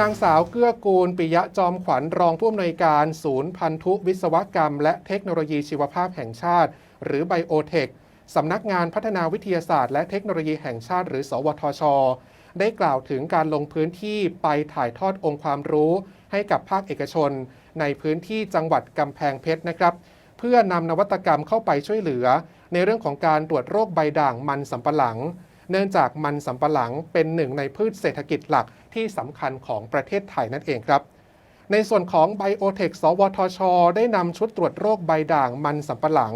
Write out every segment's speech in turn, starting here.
นางสาวเกื้อกูลปิยะจอมขวัญรองผู้อำนวยการศูนย์พันธุวิศวกรรม และเทคโนโลยีชีวภาพแห่งชาติ หรือไบโอเทคสำนักงานพัฒนาวิทยาศาสตร์และเทคโนโลยีแห่งชาติ หรือสวทช ได้กล่าวถึงการลงพื้นที่ไปถ่ายทอดองค์ความรู้ให้กับภาคเอกชน ในพื้นที่จังหวัดกำแพงเพชรนะครับ เพื่อนำนวัตกรรมเข้าไปช่วยเหลือ ในเรื่องของการตรวจโรคใบด่างมันสำปะหลัง เนื่องจากมันสำปะหลังเป็นหนึ่งในพืชเศรษฐกิจหลักที่สำคัญของประเทศไทยนั่นเองครับ ในส่วนของไบโอเทคสวทช ได้นำชุดตรวจโรคใบด่างมันสำปะหลัง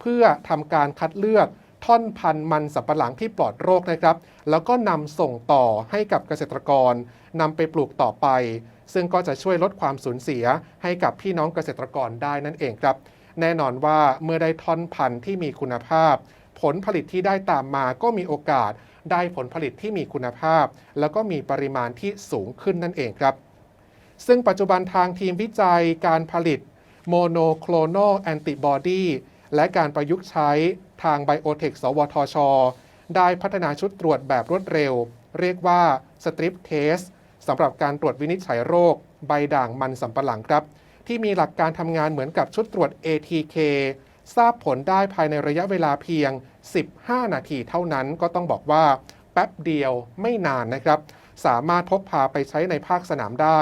เพื่อทำการคัดเลือกท่อนพันธุ์มันสำปะหลังที่ปลอดโรคนะครับ แล้วก็นำส่งต่อให้กับเกษตรกรนำไปปลูกต่อไป ซึ่งก็จะช่วยลดความสูญเสียให้กับพี่น้องเกษตรกรได้นั่นเองครับ แน่นอนว่าเมื่อได้ท่อนพันธุ์ที่มีคุณภาพ ผลผลิตที่ได้ตามมาก็มีโอกาสได้ผลผลิตที่มีคุณภาพ แล้วก็มีปริมาณที่สูงขึ้นนั่นเองครับ ซึ่งปัจจุบันทางทีมวิจัยการผลิตโมโนโคลน a l แอนติบอดีและการประยุกต์ใช้ทางไบโอเทค สวทช ได้พัฒนาชุดตรวจแบบรวดเร็ว เรียกว่า Strip Test สำหรับการตรวจวินิจฉัยโรค ใบด่างมันสำปะหลังครับ ที่มีหลักการทำงานเหมือนกับชุดตรวจ ATK ทราบผลได้ภายในระยะเวลาเพียง 15 นาทีเท่านั้นก็ต้องบอกว่า แป๊บเดียวไม่นานนะครับ สามารถพกพาไปใช้ในภาคสนามได้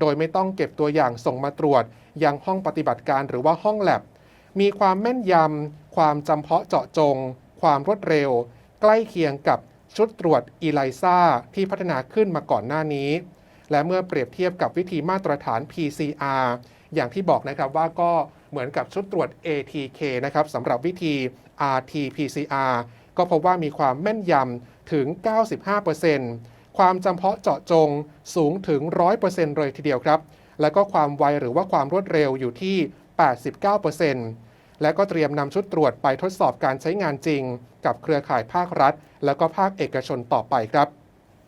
โดยไม่ต้องเก็บตัวอย่างส่งมาตรวจ ยังห้องปฏิบัติการหรือว่าห้องแลบมีความแม่นยำ ความจำเพาะเจาะจง ความรวดเร็ว ใกล้เคียงกับชุดตรวจอีไลซาที่พัฒนาขึ้นมาก่อนหน้านี้ และเมื่อเปรียบเทียบกับวิธีมาตรฐาน PCR อย่างที่บอกนะครับว่าก็เหมือนกับชุดตรวจ ATK นะครับสำหรับวิธี RT-PCR ก็พบว่ามีความแม่นยำถึง 95%ความจำเพาะเจาะจงสูงถึง 100%เลยทีเดียวครับ แล้วก็ความไวหรือว่าความรวดเร็วอยู่ที่ 89%และก็เตรียมนำชุดตรวจไปทดสอบการใช้งานจริง กับเครือข่ายภาครัฐ แล้วก็ภาคเอกชนต่อไปครับ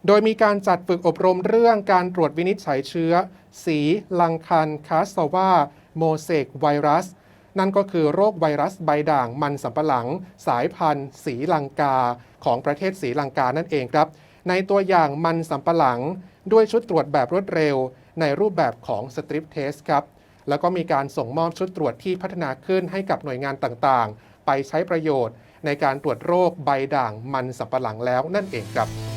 โดยมีการจัดฝึกอบรมเรื่องการตรวจวินิจฉัยเชื้อ สีลังคันคาสวาโมเสกไวรัส นั่นก็คือโรคไวรัสใบด่างมันสำปะหลัง สายพันธุ์สีลังกา ของประเทศสีลังกานั่นเองครับ ในตัวอย่างมันสำปะหลัง ด้วยชุดตรวจแบบรวดเร็ว ในรูปแบบของสตริปเทสครับแล้วก็มีการส่งมอบชุดตรวจที่พัฒนาขึ้นให้กับหน่วยงานต่างๆ ไปใช้ประโยชน์ ในการตรวจโรคใบด่างมันสำปะหลังแล้วนั่นเองครับ